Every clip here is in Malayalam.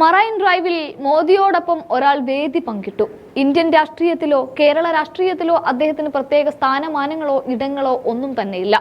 മറൈൻ ഡ്രൈവിൽ മോദിയോടൊപ്പം ഒരാൾ വേദി പങ്കിട്ടു. ഇന്ത്യൻ രാഷ്ട്രീയത്തിലോ കേരള രാഷ്ട്രീയത്തിലോ അദ്ദേഹത്തിന് പ്രത്യേക സ്ഥാനമാനങ്ങളോ ഇടങ്ങളോ ഒന്നും തന്നെയില്ല.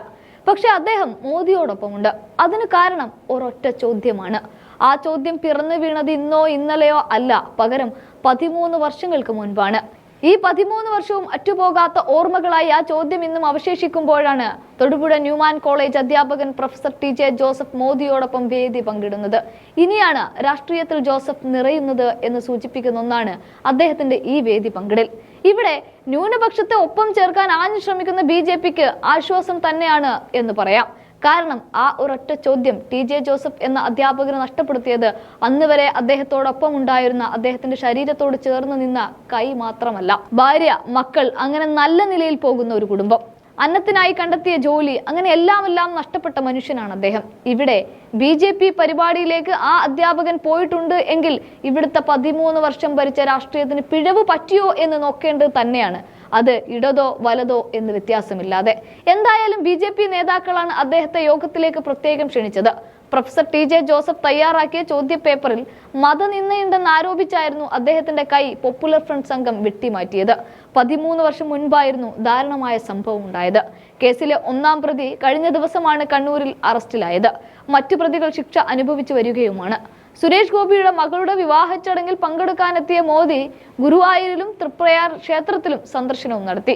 പക്ഷെ അദ്ദേഹം മോദിയോടൊപ്പമുണ്ട്. അതിന് കാരണം ഒരൊറ്റ ചോദ്യമാണ്. ആ ചോദ്യം പിറന്നു വീണത് ഇന്നോ ഇന്നലെയോ അല്ല പകരം പതിമൂന്ന് വർഷങ്ങൾക്ക് മുൻപാണ്. ഈ പതിമൂന്ന് വർഷവും അറ്റുപോകാത്ത ഓർമ്മകളായി ആ ചോദ്യം ഇന്നും അവശേഷിക്കുമ്പോഴാണ് തൊടുപുഴ ന്യൂമാൻ കോളേജ് അധ്യാപകൻ പ്രൊഫസർ ടി ജെ ജോസഫ് മോദിയോടൊപ്പം വേദി പങ്കിടുന്നത്. ഇനിയാണ് രാഷ്ട്രീയത്തിൽ ജോസഫ് നിറയുന്നത് എന്ന് സൂചിപ്പിക്കുന്ന ഒന്നാണ് അദ്ദേഹത്തിന്റെ ഈ വേദി പങ്കിടൽ. ഇവിടെ ന്യൂനപക്ഷത്തെ ഒപ്പം ചേർക്കാൻ ആഞ്ഞു ശ്രമിക്കുന്ന ബി ആശ്വാസം തന്നെയാണ് എന്ന് പറയാം. കാരണം ആ ഒരൊറ്റ ചോദ്യം ടി ജെ ജോസഫ് എന്ന അധ്യാപകന് നഷ്ടപ്പെടുത്തിയത് അന്ന് വരെ അദ്ദേഹത്തോടൊപ്പം ഉണ്ടായിരുന്ന അദ്ദേഹത്തിന്റെ ശരീരത്തോട് ചേർന്ന് നിന്ന കൈ മാത്രമല്ല. ഭാര്യ മക്കൾ അങ്ങനെ നല്ല നിലയിൽ പോകുന്ന ഒരു കുടുംബം. അന്നത്തിനായി കണ്ടെത്തിയ ജോലി അങ്ങനെ എല്ലാം എല്ലാം നഷ്ടപ്പെട്ട മനുഷ്യനാണ് അദ്ദേഹം. ഇവിടെ ബി ജെ പി പരിപാടിയിലേക്ക് ആ അധ്യാപകൻ പോയിട്ടുണ്ട് എങ്കിൽ ഇവിടുത്തെ പതിമൂന്ന് വർഷം ഭരിച്ച രാഷ്ട്രീയത്തിന് പിഴവ് പറ്റിയോ എന്ന് നോക്കേണ്ടത് തന്നെയാണ്. അത് ഇടതോ വലതോ എന്ന് വ്യത്യാസമില്ലാതെ. എന്തായാലും ബി ജെ പി നേതാക്കളാണ് അദ്ദേഹത്തെ യോഗത്തിലേക്ക് പ്രത്യേകം ക്ഷണിച്ചത്. പ്രൊഫസർ ടി ജെ ജോസഫ് തയ്യാറാക്കിയ ചോദ്യപേപ്പറിൽ മതനിന്ദയുണ്ടെന്ന് ആരോപിച്ചായിരുന്നു അദ്ദേഹത്തിന്റെ കൈ പോപ്പുലർ ഫ്രണ്ട് സംഘം വെട്ടിമാറ്റിയത്. പതിമൂന്ന് വർഷം മുൻപായിരുന്നു ദാരുണമായ സംഭവം ഉണ്ടായത്. കേസിലെ ഒന്നാം പ്രതി കഴിഞ്ഞ ദിവസമാണ് കണ്ണൂരിൽ അറസ്റ്റിലായത്. മറ്റു പ്രതികൾ ശിക്ഷ അനുഭവിച്ചു വരികയുമാണ്. സുരേഷ് ഗോപിയുടെ മകളുടെ വിവാഹ ചടങ്ങിൽ പങ്കെടുക്കാനെത്തിയ മോദി ഗുരുവായൂരിലും തൃപ്രയാർ ക്ഷേത്രത്തിലും സന്ദർശനവും നടത്തി.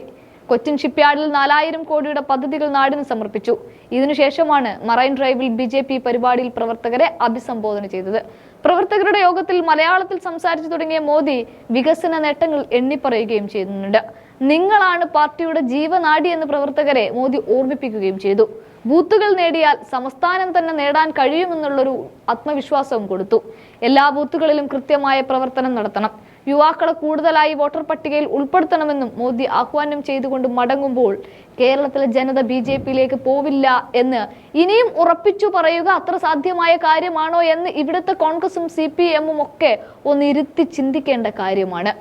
കൊച്ചിൻ ഷിപ്പ്യാർഡിൽ നാലായിരം കോടിയുടെ പദ്ധതികൾ നാടിന് സമർപ്പിച്ചു. ഇതിനുശേഷമാണ് മറൈൻ ഡ്രൈവിൽ ബി ജെ പി പരിപാടിയിൽ പ്രവർത്തകരെ അഭിസംബോധന ചെയ്തത്. പ്രവർത്തകരുടെ യോഗത്തിൽ മലയാളത്തിൽ സംസാരിച്ചു തുടങ്ങിയ മോദി വികസന നേട്ടങ്ങൾ എണ്ണിപ്പറയുകയും ചെയ്യുന്നുണ്ട്. നിങ്ങളാണ് പാർട്ടിയുടെ ജീവനാടി എന്ന് പ്രവർത്തകരെ മോദി ഓർമ്മിപ്പിക്കുകയും ചെയ്തു. ബൂത്തുകൾ നേടിയാൽ സംസ്ഥാനം തന്നെ നേടാൻ കഴിയുമെന്നുള്ളൊരു ആത്മവിശ്വാസവും കൊടുത്തു. എല്ലാ ബൂത്തുകളിലും കൃത്യമായ പ്രവർത്തനം നടത്തണം. യുവാക്കളെ കൂടുതലായി വോട്ടർ പട്ടികയിൽ ഉൾപ്പെടുത്തണമെന്നും മോദി ആഹ്വാനം ചെയ്തുകൊണ്ട് മടങ്ങുമ്പോൾ കേരളത്തിലെ ജനത ബി ജെ പിയിലേക്ക് പോവില്ല എന്ന് ഇനിയും ഉറപ്പിച്ചു പറയുക അത്ര സാധ്യമായ കാര്യമാണോ എന്ന് ഇവിടുത്തെ കോൺഗ്രസും സി പി എമ്മും ഒക്കെ ഒന്നിരുത്തി ചിന്തിക്കേണ്ട കാര്യമാണ്.